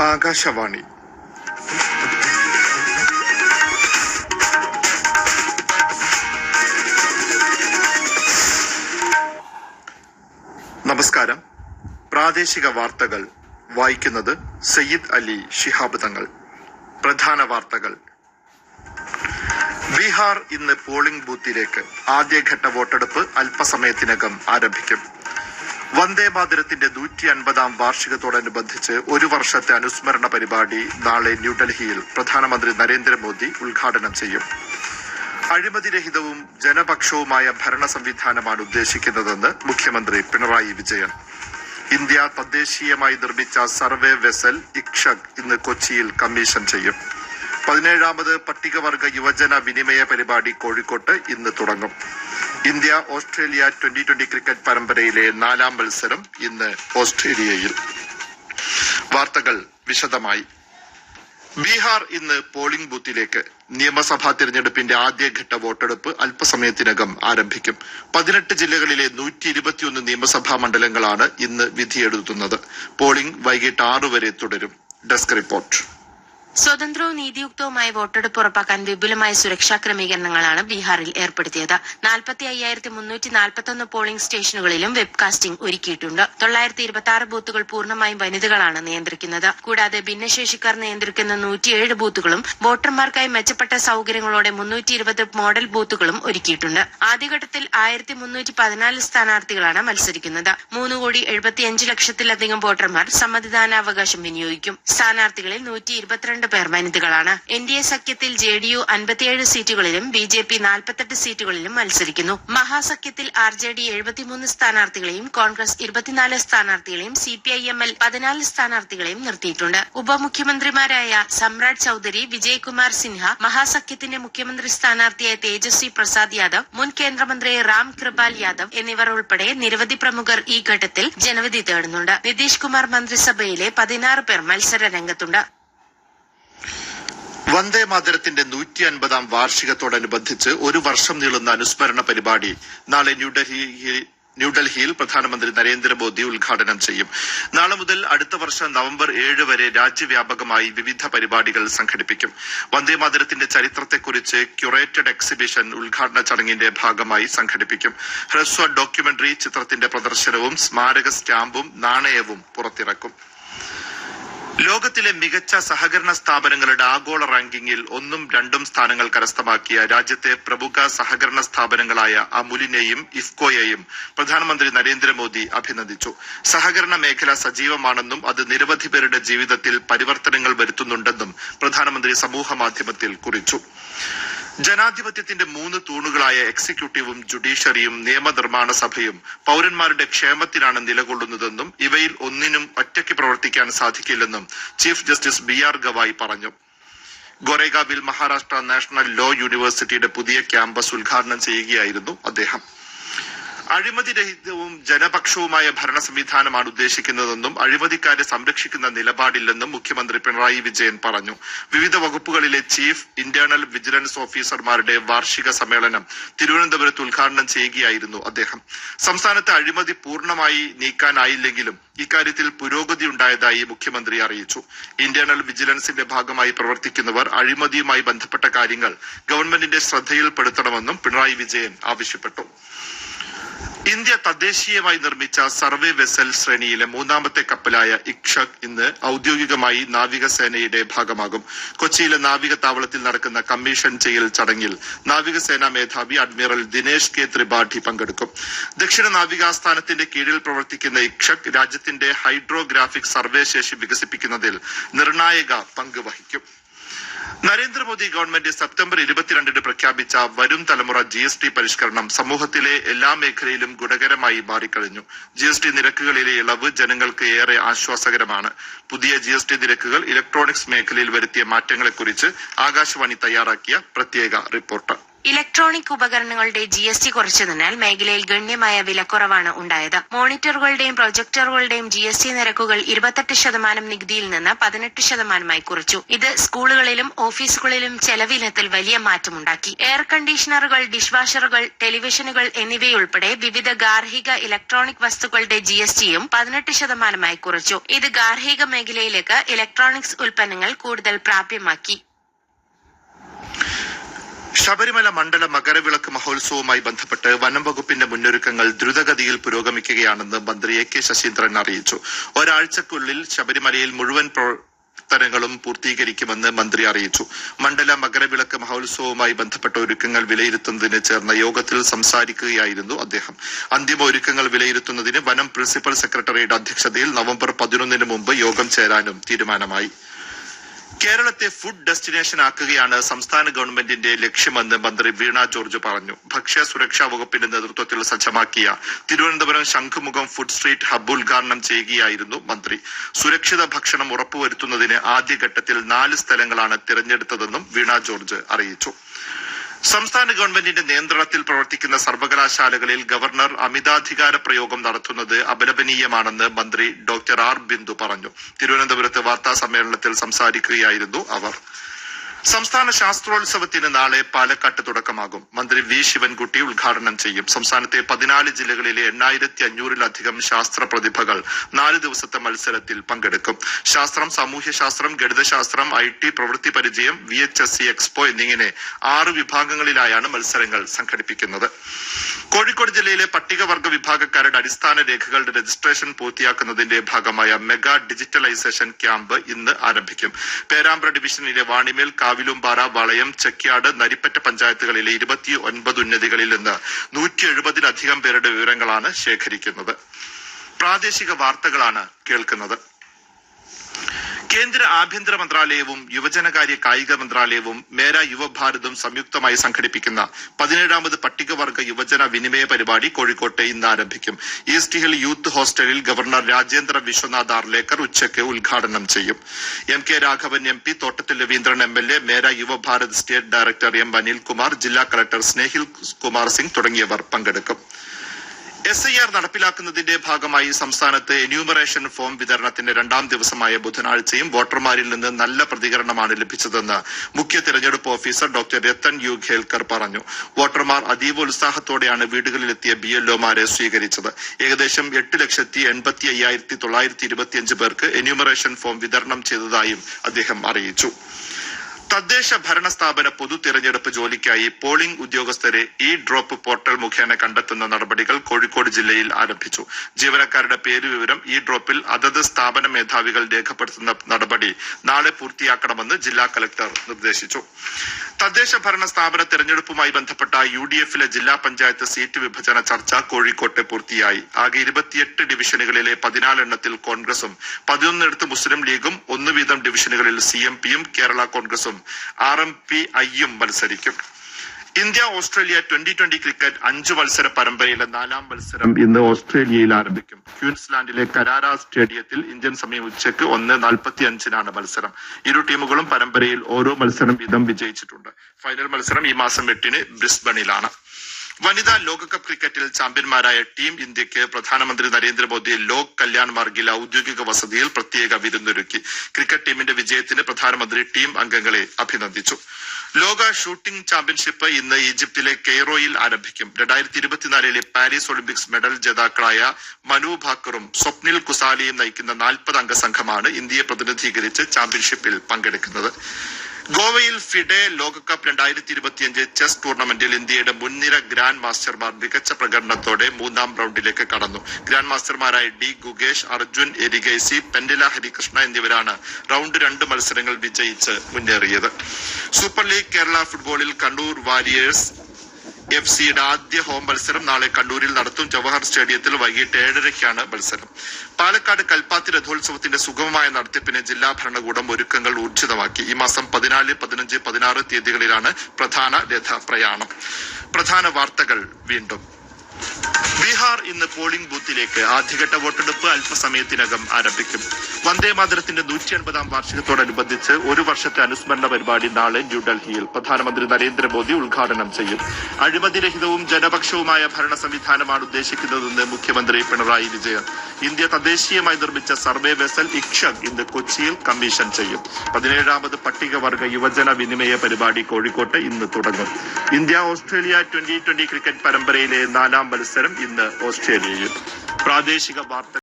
ആകാശവാണി. നമസ്കാരം. പ്രാദേശിക വാർത്തകൾ വായിക്കുന്നത് സയ്യിദ് അലി ഷിഹാബ് തങ്ങൾ. പ്രധാന വാർത്തകൾ. ബീഹാർ ഇന്ന് പോളിംഗ് ബൂത്തിലേക്ക് ആദ്യഘട്ട വോട്ടെടുപ്പ് അല്പസമയത്തിനകം ആരംഭിക്കും. വന്ദേ മാതരത്തിന്റെ നൂറ്റി അൻപതാം വാർഷികത്തോടനുബന്ധിച്ച് ഒരു വർഷത്തെ അനുസ്മരണ പരിപാടി നാളെ ന്യൂഡൽഹിയിൽ പ്രധാനമന്ത്രി നരേന്ദ്രമോദി ഉദ്ഘാടനം ചെയ്യും. അഴിമതിരഹിതവും ജനപക്ഷവുമായ ഭരണ സംവിധാനമാണ് ഉദ്ദേശിക്കുന്നതെന്ന് മുഖ്യമന്ത്രി പിണറായി വിജയൻ. ഇന്ത്യ തദ്ദേശീയമായി നിർമ്മിച്ച സർവേ വെസൽ ഇക്ഷക് ഇന്ന് കൊച്ചിയിൽ കമ്മീഷൻ ചെയ്യും. പതിനേഴാമത് പട്ടികവർഗ യുവജന വിനിമയ പരിപാടി കോഴിക്കോട്ട് ഇന്ന് തുടങ്ങും. India Australia twenty twenty cricket പരമ്പരയിലെ നാലാം മത്സരം ഇന്ന് ഓസ്ട്രേലിയയിൽ. വാർത്തകൾ വിശദമായി. ബീഹാർ ഇന്ന് പോളിംഗ് ബൂത്തിലേക്ക്. നിയമസഭാ തിരഞ്ഞെടുപ്പിന്റെ ആദ്യഘട്ട വോട്ടെടുപ്പ് അല്പസമയത്തിനകം ആരംഭിക്കും. പതിനെട്ട് ജില്ലകളിലെ നൂറ്റി ഇരുപത്തിയൊന്ന് നിയമസഭാ മണ്ഡലങ്ങളാണ് ഇന്ന് വിധിയെഴുതുന്നത്. പോളിംഗ് വൈകിട്ട് ആറു വരെ തുടരും. Desk report. സ്വതന്ത്രവും നീതിയുക്തവുമായ വോട്ടെടുപ്പ് ഉറപ്പാക്കാൻ വിപുലമായ സുരക്ഷാ ക്രമീകരണങ്ങളാണ് ബീഹാറിൽ ഏർപ്പെടുത്തിയത്. നാൽപ്പത്തി അയ്യായിരത്തി മുന്നൂറ്റി നാൽപ്പത്തൊന്ന് പോളിംഗ് സ്റ്റേഷനുകളിലും വെബ്കാസ്റ്റിംഗ് ഒരുക്കിയിട്ടുണ്ട്. തൊള്ളായിരത്തി ഇരുപത്തി ആറ് ബൂത്തുകൾ പൂർണമായും വനിതകളാണ് നിയന്ത്രിക്കുന്നത്. കൂടാതെ ഭിന്നശേഷിക്കാർ നിയന്ത്രിക്കുന്ന നൂറ്റിയേഴ് ബൂത്തുകളും വോട്ടർമാർക്കായി മെച്ചപ്പെട്ട സൌകര്യങ്ങളോടെ മുന്നൂറ്റി ഇരുപത് മോഡൽ ബൂത്തുകളും ഒരുക്കിയിട്ടുണ്ട്. ആദ്യഘട്ടത്തിൽ ആയിരത്തി മുന്നൂറ്റി പതിനാല് സ്ഥാനാർത്ഥികളാണ് മത്സരിക്കുന്നത്. മൂന്ന് കോടി എഴുപത്തിയഞ്ച് ലക്ഷത്തിലധികം വോട്ടർമാർ സമ്മതിദാനാവകാശം വിനിയോഗിക്കും. സ്ഥാനാർത്ഥികളിൽ നൂറ്റി ഇരുപത്തിരണ്ട് പേർ വനിതകളാണ് എൻ ഡി എ സഖ്യത്തിൽ ജെ ഡി യു അൻപത്തിയേഴ് സീറ്റുകളിലും ബി ജെ പി നാൽപ്പത്തെട്ട് സീറ്റുകളിലും മത്സരിക്കുന്നു. മഹാസഖ്യത്തിൽ ആർ ജെ ഡി എഴുപത്തിമൂന്ന് സ്ഥാനാർത്ഥികളെയും കോൺഗ്രസ് ഇരുപത്തിനാല് സ്ഥാനാർത്ഥികളെയും C P I M L പതിനാല് സ്ഥാനാർത്ഥികളെയും നിർത്തിയിട്ടുണ്ട്. ഉപമുഖ്യമന്ത്രിമാരായ സമ്രാട് ചൌധരി വിജയ്കുമാർ സിൻഹ മഹാസഖ്യത്തിന്റെ മുഖ്യമന്ത്രി സ്ഥാനാർത്ഥിയായ തേജസ്വി പ്രസാദ് യാദവ് മുൻ കേന്ദ്രമന്ത്രി റാം കൃപാൽ യാദവ് എന്നിവർ ഉൾപ്പെടെ നിരവധി പ്രമുഖർ ഈ ഘട്ടത്തിൽ ജനവിധി തേടുന്നുണ്ട്. നിതീഷ് കുമാർ മന്ത്രിസഭയിലെ പതിനാറ് പേർ മത്സര രംഗത്തുണ്ട്. വന്ദേ മാതരത്തിന്റെ നൂറ്റി അൻപതാം വാർഷികത്തോടനുബന്ധിച്ച് ഒരു വർഷം നീളുന്ന അനുസ്മരണ പരിപാടി നാളെ ന്യൂഡൽഹിയിൽ ന്യൂഡൽഹിയിൽ പ്രധാനമന്ത്രി നരേന്ദ്രമോദി ഉദ്ഘാടനം ചെയ്യും. നാളെ മുതൽ അടുത്ത വർഷം നവംബർ ഏഴ് വരെ രാജ്യവ്യാപകമായി വിവിധ പരിപാടികൾ സംഘടിപ്പിക്കും. വന്ദേ മാതരത്തിന്റെ ചരിത്രത്തെക്കുറിച്ച് ക്യൂറേറ്റഡ് എക്സിബിഷൻ ഉദ്ഘാടന ചടങ്ങിന്റെ ഭാഗമായി സംഘടിപ്പിക്കും. ഹ്രസ്വ ഡോക്യുമെന്ററി ചിത്രത്തിന്റെ പ്രദർശനവും സ്മാരക സ്റ്റാമ്പും നാണയവും പുറത്തിറക്കും. ലോകത്തിലെ മികച്ച സഹകരണ സ്ഥാപനങ്ങളുടെ ആഗോള റാങ്കിങ്ങിൽ ഒന്നും രണ്ടും സ്ഥാനങ്ങൾ കരസ്ഥമാക്കിയ രാജ്യത്തെ പ്രമുഖ സഹകരണ സ്ഥാപനങ്ങളായ അമുലിനെയും ഇഫ്കോയെയും പ്രധാനമന്ത്രി നരേന്ദ്രമോദി അഭിനന്ദിച്ചു. സഹകരണ മേഖല സജീവമാണെന്നും അത് നിരവധി പേരുടെ ജീവിതത്തിൽ പരിവർത്തനങ്ങൾ വരുത്തുന്നുണ്ടെന്നും പ്രധാനമന്ത്രി സമൂഹ മാധ്യമത്തിൽ കുറിച്ചു. ജനാധിപത്യത്തിന്റെ മൂന്ന് തൂണുകളായ എക്സിക്യൂട്ടീവും ജുഡീഷ്യറിയും നിയമനിർമ്മാണ സഭയും പൌരന്മാരുടെ ക്ഷേമത്തിനാണ് നിലകൊള്ളുന്നതെന്നും ഇവയിൽ ഒന്നിനും ഒറ്റയ്ക്ക് പ്രവർത്തിക്കാൻ സാധിക്കില്ലെന്നും chief justice B R Gavai പറഞ്ഞു. ഗോറേഗാവിൽ മഹാരാഷ്ട്ര നാഷണൽ ലോ യൂണിവേഴ്സിറ്റിയുടെ പുതിയ ക്യാമ്പസ് ഉദ്ഘാടനം ചെയ്യുകയായിരുന്നു അദ്ദേഹം. അഴിമതിരഹിതവും ജനപക്ഷവുമായ ഭരണ സംവിധാനമാണ് ഉദ്ദേശിക്കുന്നതെന്നും അഴിമതിക്കാരെ സംരക്ഷിക്കുന്ന നിലപാടില്ലെന്നും മുഖ്യമന്ത്രി പിണറായി വിജയൻ പറഞ്ഞു. വിവിധ വകുപ്പുകളിലെ ചീഫ് ഇന്റേണൽ വിജിലൻസ് ഓഫീസർമാരുടെ വാർഷിക സമ്മേളനം തിരുവനന്തപുരത്ത് ഉദ്ഘാടനം ചെയ്യുകയായിരുന്നു അദ്ദേഹം. സംസ്ഥാനത്തെ അഴിമതി പൂർണമായി നീക്കാനായില്ലെങ്കിലും ഇക്കാര്യത്തിൽ പുരോഗതി ഉണ്ടായതായി മുഖ്യമന്ത്രി അറിയിച്ചു. ഇന്റേണൽ വിജിലൻസിന്റെ ഭാഗമായി പ്രവർത്തിക്കുന്നവർ അഴിമതിയുമായി ബന്ധപ്പെട്ട കാര്യങ്ങൾ ഗവൺമെന്റിന്റെ ശ്രദ്ധയിൽപ്പെടുത്തണമെന്നും പിണറായി വിജയൻ ആവശ്യപ്പെട്ടു. ഇന്ത്യ തദ്ദേശീയമായി നിർമ്മിച്ച സർവേ വെസൽ ശ്രേണിയിലെ മൂന്നാമത്തെ കപ്പലായ ഇക്ഷക് ഇന്ന് ഔദ്യോഗികമായി നാവികസേനയുടെ ഭാഗമാകും. കൊച്ചിയിലെ നാവിക താവളത്തിൽ നടക്കുന്ന കമ്മീഷൻ ചെയ്യൽ ചടങ്ങിൽ നാവികസേനാ മേധാവി അഡ്മിറൽ ദിനേശ് കെ ത്രിപാഠി പങ്കെടുക്കും. ദക്ഷിണ നാവികാസ്ഥാനത്തിന്റെ കീഴിൽ പ്രവർത്തിക്കുന്ന ഇക്ഷക് രാജ്യത്തിന്റെ ഹൈഡ്രോഗ്രാഫിക് സർവേ ശേഷി വികസിപ്പിക്കുന്നതിൽ നിർണായക പങ്ക് വഹിക്കും. നരേന്ദ്രമോദി ഗവൺമെന്റ് സെപ്റ്റംബർ ഇരുപത്തിരണ്ടിന് പ്രഖ്യാപിച്ച വരും തലമുറ ജി എസ് ടി പരിഷ്കരണം സമൂഹത്തിലെ എല്ലാ മേഖലയിലും ഗുണകരമായി മാറിക്കഴിഞ്ഞു. ജി എസ് ടി നിരക്കുകളിലെ ഇളവ് ജനങ്ങൾക്ക് ഏറെ ആശ്വാസകരമാണ്. പുതിയ ജി എസ് ടി നിരക്കുകൾ ഇലക്ട്രോണിക്സ് മേഖലയിൽ വരുത്തിയ മാറ്റങ്ങളെക്കുറിച്ച് ആകാശവാണി തയ്യാറാക്കിയ പ്രത്യേക റിപ്പോർട്ട്. ഇലക്ട്രോണിക് ഉപകരണങ്ങളുടെ ജി എസ് ടി കുറച്ചതിനാൽ മേഖലയിൽ ഗണ്യമായ വിലക്കുറവാണ് ഉണ്ടായത്. മോണിറ്ററുകളുടെയും പ്രൊജക്ടറുകളുടെയും ജി എസ് ടി നിരക്കുകൾ ഇരുപത്തെട്ട് ശതമാനം നികുതിയിൽ നിന്ന് പതിനെട്ട് ശതമാനമായി കുറച്ചു. ഇത് സ്കൂളുകളിലും ഓഫീസുകളിലും ചെലവിനത്തിൽ വലിയ മാറ്റമുണ്ടാക്കി. എയർ കണ്ടീഷണറുകൾ ഡിഷ് വാഷറുകൾ ടെലിവിഷനുകൾ എന്നിവയുൾപ്പെടെ വിവിധ ഗാർഹിക ഇലക്ട്രോണിക് വസ്തുക്കളുടെ ജി എസ് ടിയും പതിനെട്ട് ശതമാനമായി കുറച്ചു. ഇത് ഗാർഹിക മേഖലയിലേക്ക് ഇലക്ട്രോണിക്സ് ഉൽപ്പന്നങ്ങൾ കൂടുതൽ പ്രാപ്യമാക്കി. ശബരിമല മണ്ഡല മകരവിളക്ക് മഹോത്സവവുമായി ബന്ധപ്പെട്ട് വനം വകുപ്പിന്റെ മുന്നൊരുക്കങ്ങൾ ദ്രുതഗതിയിൽ പുരോഗമിക്കുകയാണെന്ന് മന്ത്രി എ കെ ശശീന്ദ്രൻ അറിയിച്ചു. ഒരാഴ്ചക്കുള്ളിൽ ശബരിമലയിൽ മുഴുവൻ പ്രവർത്തനങ്ങളും പൂർത്തീകരിക്കുമെന്ന് മന്ത്രി അറിയിച്ചു. മണ്ഡല മകരവിളക്ക് മഹോത്സവവുമായി ബന്ധപ്പെട്ട ഒരുക്കങ്ങൾ വിലയിരുത്തുന്നതിന് ചേർന്ന യോഗത്തിൽ സംസാരിക്കുകയായിരുന്നു അദ്ദേഹം. അന്തിമ ഒരുക്കങ്ങൾ വിലയിരുത്തുന്നതിന് വനം പ്രിൻസിപ്പൽ സെക്രട്ടറിയുടെ അധ്യക്ഷതയിൽ നവംബർ പതിനൊന്നിന് മുമ്പ് യോഗം ചേരാനും തീരുമാനമായി. കേരളത്തെ ഫുഡ് ഡെസ്റ്റിനേഷൻ ആക്കുകയാണ് സംസ്ഥാന ഗവൺമെന്റിന്റെ ലക്ഷ്യമെന്ന് മന്ത്രി വീണ ജോർജ് പറഞ്ഞു. ഭക്ഷ്യ സുരക്ഷാ വകുപ്പിന്റെ നേതൃത്വത്തിൽ സജ്ജമാക്കിയ Thiruvananthapuram Shankhumukham food street hub ഉദ്ഘാടനം ചെയ്യുകയായിരുന്നു മന്ത്രി. സുരക്ഷിത ഭക്ഷണം ഉറപ്പുവരുത്തുന്നതിന് ആദ്യഘട്ടത്തിൽ നാല് സ്ഥലങ്ങളാണ് തിരഞ്ഞെടുത്തതെന്നും വീണ ജോർജ് അറിയിച്ചു. സംസ്ഥാന ഗവൺമെന്റിന്റെ നിയന്ത്രണത്തിൽ പ്രവർത്തിക്കുന്ന സർവകലാശാലകളിൽ ഗവർണർ അമിതാധികാര പ്രയോഗം നടത്തുന്നത് അപലപനീയമാണെന്ന് മന്ത്രി ഡോക്ടർ ആർ ബിന്ദു പറഞ്ഞു. തിരുവനന്തപുരത്ത് വാർത്താ സമ്മേളനത്തിൽ സംസാരിക്കുകയായിരുന്നു അവർ. സംസ്ഥാന ശാസ്ത്രോത്സവത്തിന് നാളെ പാലക്കാട്ട് തുടക്കമാകും. മന്ത്രി വി ശിവൻകുട്ടി ഉദ്ഘാടനം ചെയ്യും. സംസ്ഥാനത്തെ പതിനാല് ജില്ലകളിലെ എണ്ണായിരത്തി അഞ്ഞൂറിലധികം ശാസ്ത്ര പ്രതിഭകൾ നാല് ദിവസത്തെ മത്സരത്തിൽ പങ്കെടുക്കും. ശാസ്ത്രം സാമൂഹ്യശാസ്ത്രം ഗണിതശാസ്ത്രം ഐ ടി പ്രവൃത്തി പരിചയം V H S C expo എന്നിങ്ങനെ ആറ് വിഭാഗങ്ങളിലായാണ് മത്സരങ്ങൾ സംഘടിപ്പിക്കുന്നത്. കോഴിക്കോട് ജില്ലയിലെ പട്ടികവർഗ വിഭാഗക്കാരുടെ അടിസ്ഥാന രേഖകളുടെ രജിസ്ട്രേഷൻ പൂർത്തിയാക്കുന്നതിന്റെ ഭാഗമായ മെഗാ ഡിജിറ്റലൈസേഷൻ ക്യാമ്പ് ഇന്ന് ആരംഭിക്കും. പേരാമ്പ്ര ഡിവിഷനിലെ വാണിമേൽ കാവിലുംപാറ വളയം ചെക്യാട് നരിപ്പറ്റ പഞ്ചായത്തുകളിലെ ഇരുപത്തി ഒൻപത് ഉന്നതികളിൽ നിന്ന് നൂറ്റി എഴുപതിലധികം പേരുടെ വിവരങ്ങളാണ് ശേഖരിക്കുന്നത്. പ്രാദേശിക വാർത്തകളാണ് കേൾക്കുന്നത്. കേന്ദ്ര ആഭ്യന്തര മന്ത്രാലയവും യുവജനകാര്യ കായിക മന്ത്രാലയവും മേര യുവഭാരതും സംയുക്തമായി സംഘടിപ്പിക്കുന്ന പതിനേഴാമത് പട്ടികവർഗ യുവജന വിനിമയ പരിപാടി കോഴിക്കോട്ട് ഇന്ന് ആരംഭിക്കും. ഈസ്റ്റ് ഹിൽ യൂത്ത് ഹോസ്റ്റലിൽ ഗവർണർ രാജേന്ദ്ര വിശ്വനാഥ് ആർലേക്കർ ഉച്ചയ്ക്ക് ഉദ്ഘാടനം ചെയ്യും. M K Raghavan M P Thottathil Raveendran M L A Mera Yuvabharat state director M Anilkumar ജില്ലാ കളക്ടർ സ്നേഹിൽ കുമാർ സിംഗ് തുടങ്ങിയവർ പങ്കെടുക്കും. എസ് ഐ ആർ നടപ്പിലാക്കുന്നതിന്റെ ഭാഗമായി സംസ്ഥാനത്ത് എന്യൂമറേഷൻ ഫോം വിതരണത്തിന്റെ രണ്ടാം ദിവസമായ ബുധനാഴ്ചയും വോട്ടർമാരിൽ നിന്ന് നല്ല പ്രതികരണമാണ് ലഭിച്ചതെന്ന് മുഖ്യ തിരഞ്ഞെടുപ്പ് officer doctor Rathan U Kelkar പറഞ്ഞു. വോട്ടർമാർ അതീവ ഉത്സാഹത്തോടെയാണ് വീടുകളിലെത്തിയ ബി എൽഒമാരെ സ്വീകരിച്ചത്. ഏകദേശം എട്ട് ലക്ഷത്തി എൺപത്തി അയ്യായിരത്തി തൊള്ളായിരത്തി ഇരുപത്തിയഞ്ച് പേർക്ക് എന്യൂമറേഷൻ ഫോം വിതരണം ചെയ്തതായും അദ്ദേഹം അറിയിച്ചു. തദ്ദേശ ഭരണ സ്ഥാപന പൊതു തിരഞ്ഞെടുപ്പ് ജോലിക്കായി പോളിംഗ് ഉദ്യോഗസ്ഥരെ ഇ ഡ്രോപ്പ് പോർട്ടൽ മുഖേന കണ്ടെത്തുന്ന നടപടികൾ കോഴിക്കോട് ജില്ലയിൽ ആരംഭിച്ചു. ജീവനക്കാരുടെ പേരുവിവരം ഇ ഡ്രോപ്പിൽ അതത് സ്ഥാപന മേധാവികൾ രേഖപ്പെടുത്തുന്ന നടപടി നാളെ പൂർത്തിയാക്കണമെന്ന് ജില്ലാ കലക്ടർ നിർദ്ദേശിച്ചു. തദ്ദേശ ഭരണ സ്ഥാപന തെരഞ്ഞെടുപ്പുമായി ബന്ധപ്പെട്ട യു ഡി എഫിലെ ജില്ലാ പഞ്ചായത്ത് സീറ്റ് വിഭജന ചർച്ച കോഴിക്കോട്ട് പൂർത്തിയായി. ആകെ ഇരുപത്തിയെട്ട് ഡിവിഷനുകളിലെ പതിനാലെണ്ണത്തിൽ കോൺഗ്രസും പതിനൊന്നിടത്ത് മുസ്ലിം ലീഗും ഒന്ന് വീതം ഡിവിഷനുകളിൽ സി എം പിയും കേരള കോൺഗ്രസും ആർ എം പി ഐയും മത്സരിക്കും. India Australia twenty twenty cricket അഞ്ചു മത്സര പരമ്പരയിലെ നാലാം മത്സരം ഇന്ന് ഓസ്ട്രേലിയയിൽ ആരംഭിക്കും. ക്യൂൻസ്ലാൻഡിലെ കരാര സ്റ്റേഡിയത്തിൽ ഇന്ത്യൻ സമയം ഉച്ചയ്ക്ക് ഒന്ന് നാൽപ്പത്തി അഞ്ചിനാണ് മത്സരം. ഇരു ടീമുകളും പരമ്പരയിൽ ഓരോ മത്സരം വീതം വിജയിച്ചിട്ടുണ്ട്. ഫൈനൽ മത്സരം ഈ മാസം എട്ടിന് ബ്രിസ്ബണിലാണ്. വനിതാ ലോകകപ്പ് ക്രിക്കറ്റിൽ ചാമ്പ്യന്മാരായ ടീം ഇന്ത്യയ്ക്ക് പ്രധാനമന്ത്രി നരേന്ദ്രമോദി ലോക് കല്യാൺ മാർഗിൽ ഔദ്യോഗിക വസതിയിൽ പ്രത്യേക വിരുന്നൊരുക്കി. ക്രിക്കറ്റ് ടീമിന്റെ വിജയത്തിന് പ്രധാനമന്ത്രി ടീം അംഗങ്ങളെ അഭിനന്ദിച്ചു. ലോക ഷൂട്ടിംഗ് ചാമ്പ്യൻഷിപ്പ് ഇന്ന് ഈജിപ്തിലെ കെയ്റോയിൽ ആരംഭിക്കും. രണ്ടായിരത്തി ഇരുപത്തിനാലിലെ പാരീസ് ഒളിമ്പിക്സ് മെഡൽ ജേതാക്കളായ മനു ഭാക്കറും സ്വപ്നിൽ കുസാലിയും നയിക്കുന്ന നാൽപ്പത് അംഗ സംഘമാണ് ഇന്ത്യയെ പ്രതിനിധീകരിച്ച് ചാമ്പ്യൻഷിപ്പിൽ പങ്കെടുക്കുന്നത്. ഗോവയിൽ ഫിഡെ ലോകകപ്പ് രണ്ടായിരത്തി ഇരുപത്തിയഞ്ച് ചെസ് ടൂർണമെന്റിൽ ഇന്ത്യയുടെ മുൻനിര ഗ്രാൻഡ് മാസ്റ്റർമാർ മികച്ച പ്രകടനത്തോടെ മൂന്നാം റൗണ്ടിലേക്ക് കടന്നു. ഗ്രാൻഡ് മാസ്റ്റർമാരായ ഡി ഗുഗേഷ് അർജുൻ എരിഗൈസി പെൻഡില ഹരികൃഷ്ണ എന്നിവരാണ് റൗണ്ട് രണ്ട് മത്സരങ്ങൾ വിജയിച്ച് മുന്നേറിയത്. സൂപ്പർ ലീഗ് കേരള ഫുട്ബോളിൽ കണ്ണൂർ വാരിയേഴ്സ് എഫ് സിയുടെ ആദ്യ ഹോം മത്സരം നാളെ കണ്ണൂരിൽ നടത്തും. ജവഹർ സ്റ്റേഡിയത്തിൽ വൈകിട്ട് ഏഴരയ്ക്കാണ് മത്സരം. പാലക്കാട് കൽപ്പാത്തി രഥോത്സവത്തിന്റെ സുഗമമായ നടത്തിപ്പിന് ജില്ലാ ഭരണകൂടം ഒരുക്കങ്ങൾ ഊർജിതമാക്കി. ഈ മാസം പതിനാല് പതിനഞ്ച് പതിനാറ് തീയതികളിലാണ് പ്രധാന രഥ പ്രയാണം പ്രധാന വാർത്തകൾ വീണ്ടും. ബീഹാർ ഇന്ന് പോളിംഗ് ബൂത്തിലേക്ക് ആദ്യഘട്ട വോട്ടെടുപ്പ് അല്പസമയത്തിനകം ആരംഭിക്കും. വന്ദേ മാതരത്തിന്റെ നൂറ്റി അൻപതാം വാർഷികത്തോടനുബന്ധിച്ച് ഒരു വർഷത്തെ അനുസ്മരണ പരിപാടി നാളെ ന്യൂഡൽഹിയിൽ പ്രധാനമന്ത്രി നരേന്ദ്രമോദി ഉദ്ഘാടനം ചെയ്യും. അഴിമതിരഹിതവും ജനപക്ഷവുമായ ഭരണ സംവിധാനമാണ് ഉദ്ദേശിക്കുന്നതെന്ന് മുഖ്യമന്ത്രി പിണറായി വിജയൻ. ഇന്ത്യ തദ്ദേശീയമായി നിർമ്മിച്ച സർവേ വെസൽ ഇക്ഷക് ഇന്ന് കൊച്ചിയിൽ കമ്മീഷൻ ചെയ്യും. പതിനേഴാമത് പട്ടികവർഗ യുവജന വിനിമയ പരിപാടി കോഴിക്കോട്ട് ഇന്ന് തുടങ്ങും. India Australia twenty twenty cricket പരമ്പരയിലെ നാലാം മത്സരം ഇന്ന് ഓസ്ട്രേലിയയിൽ. പ്രാദേശിക വാർത്ത